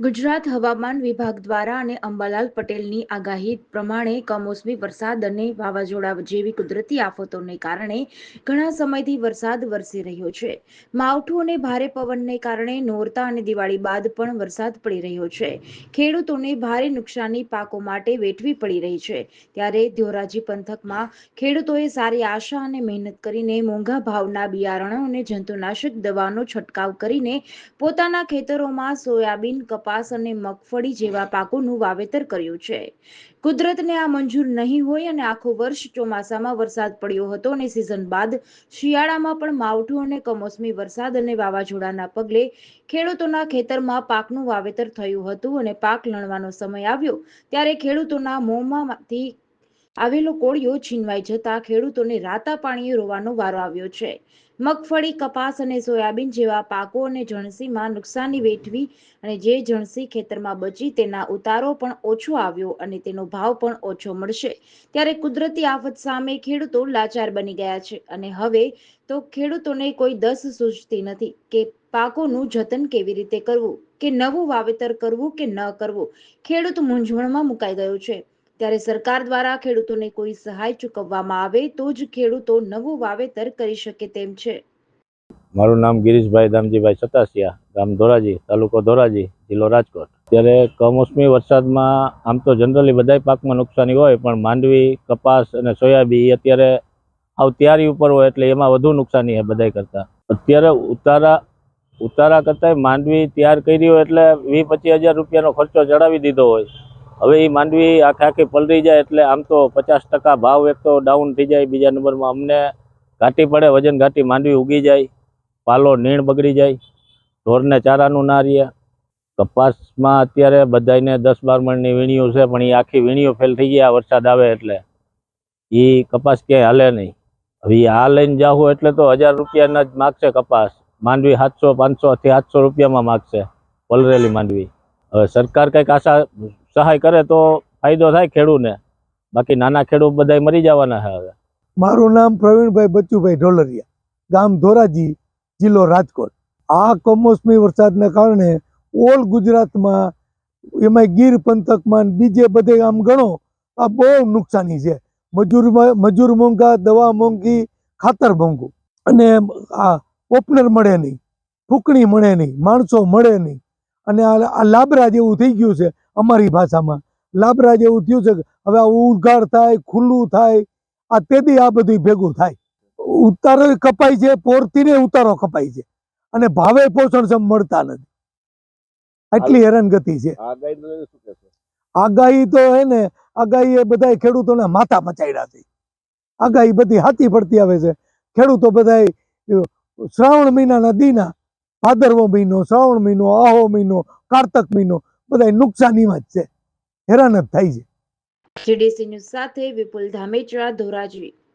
ગુજરાત હવામાન વિભાગ દ્વારા અને અંબાલાલ પટેલની આગાહી પ્રમાણે કમોસમી વરસાદ અને વાવાઝોડા જેવી કુદરતી આફતોને કારણે ઘણા સમયથી વરસાદ વરસી રહ્યો છે. માવઠું અને ભારે પવનને કારણે નોરતા અને દિવાળી બાદ પણ વરસાદ પડી રહ્યો છે. ખેડૂતોને ભારે નુકસાની પાકો માટે વેઠવી પડી રહી છે. ત્યારે ધ્યોરાજી પંથકમાં ખેડૂતોએ સારી આશા અને મહેનત કરીને મોંઘા ભાવના બિયારણો અને જંતુનાશક દવાનો છંટકાવ કરીને પોતાના ખેતરોમાં સોયાબીન કપાસ અને મગફળી જેવા પાકોનું વાવેતર કર્યું છે. કુદરતને આ મંજૂર નહીં હોય અને આખું વર્ષ ચોમાસામાં વરસાદ પડ્યો હતો અને સિઝન બાદ શિયાળામાં પણ માવઠું અને કમોસમી વરસાદ અને વાવાઝોડાના પગલે ખેડૂતોના ખેતરમાં પાકનું વાવેતર થયું હતું અને પાક લણવાનો સમય આવ્યો. ત્યારે ખેડૂતોના મોંમાંથી આવેલો કોળિયો છીનવાઈ જતા ખેડૂતોને રાતા પાણીએ રોવાનો વારો આવ્યો છે. મગફળી, કપાસ અને સોયાબીન જેવા પાકો અને જણસીમાં નુકસાની વેઠવી અને જે જણસી ખેતરમાં બચી તેના ઉતારો પણ ઓછો આવ્યો અને તેનો ભાવ પણ ઓછો મળશે. ત્યારે કુદરતી આફત સામે ખેડૂતો લાચાર બની ગયા છે અને હવે તો ખેડૂતોને કોઈ દસ સૂઝતી નથી કે પાકોનું જતન કેવી રીતે કરવું, કે નવું વાવેતર કરવું કે ન કરવું. ખેડૂત મૂંઝવણમાં મુકાઈ ગયો છે. ત્યારે સરકાર દ્વારા ખેડૂતોને કોઈ સહાય ચૂકવવામાં આવે તો જ ખેડૂતો નવું વાવેતર કરી શકે તેમ છે. મારું નામ ગિરીશભાઈ દામજીભાઈ સતાસિયા, ગામ ધોરાજી, તાલુકો ધોરાજી, જિલ્લો રાજકોટ. ત્યારે કમોસમી વરસાદમાં આમ તો જનરલી બધાય પાકમાં નુકસાની હોય, પણ માંડવી, કપાસ અને સોયાબી અત્યારે આવ તૈયારી ઉપર હોય એટલે એમાં વધુ નુકસાની છે બધા કરતાં. અત્યારે ઉતારા ઉતારા કરતાં માંડવી તૈયાર કરી હોય એટલે વીસ પચીસ હજાર રૂપિયાનો ખર્ચો ચડાવી દીધો હોય. હવે એ માંડવી આખે આખી પલરી જાય એટલે આમ તો પચાસ ટકા ભાવ એક તો ડાઉન થઈ જાય બીજા નંબરમાં અમને ઘાટી પડે, વજન ઘાટી માંડવી ઉગી જાય, પાલો નીણ બગડી જાય, ઢોરને ચારાનું ના રહે કપાસમાં અત્યારે બધાયને દસ બાર મણની વીણીઓ છે, પણ એ આખી વીણીઓ ફેલ થઈ ગયા વરસાદ આવે એટલે. એ કપાસ ક્યાંય હાલે નહીં. હવે આ લઈને જાઉં એટલે તો હજાર રૂપિયાના જ માગશે કપાસ. માંડવી સાતસો પાંચસોથી સાતસો રૂપિયામાં માગશે, પલરેલી માંડવી. હવે સરકાર કંઈક આશા સહાય કરે તો ફાયદો થાય ખેડૂતને બાકી નાના ખેડૂત બધાય મરી જવાના છે હવે. મારું નામ પ્રવીણભાઈ બચ્ચુભાઈ ઢોલરિયા, ગામ ધોરાજી, જિલ્લો રાજકોટ. આ કમોસમી વરસાદને કારણે ઓલ ગુજરાતમાં એમાં ગીર પંથકમાં બીજે બધે આમ ગણો, આ બહુ નુકસાની છે. મજૂર મજૂર મોંઘા, દવા મોંઘી, ખાતર મોંઘું. અને આ ઓપનર મળે નહીં, ફૂકણી મળે નહીં, માણસો મળે નહીં. અને આ લાબરા જેવું થઈ ગયું છે અમારી ભાષામાં. લાબરા જેવું થયું છે હવે આ ઉઘાડ થાય ખુલ્લું થાય આ તેથી આ બધું ભેગું થાય. ઉતારો કપાય છે પોરતીને ઉતારો કપાય છે. અને ભાવે પોષણક્ષમ મળતા નથી. આટલી હેરાનગતિ છે. આગાહી તો હે ને આગાહી એ બધા ખેડૂતોને માથા પચાડ્યા છે. આગાહી બધી હાથી પડતી આવે છે. ખેડૂતો બધા શ્રાવણ મહિનાના દીના ભાદરવો મહિનો, શ્રાવણ મહિનો, આહો મહિનો, કારતક મહિનો બધા નુકસાનીમાં જ છે. હેરાન જ થાય છે. જીડીસી ન્યૂઝ સાથે વિપુલ ધામેચરા ધોરાજી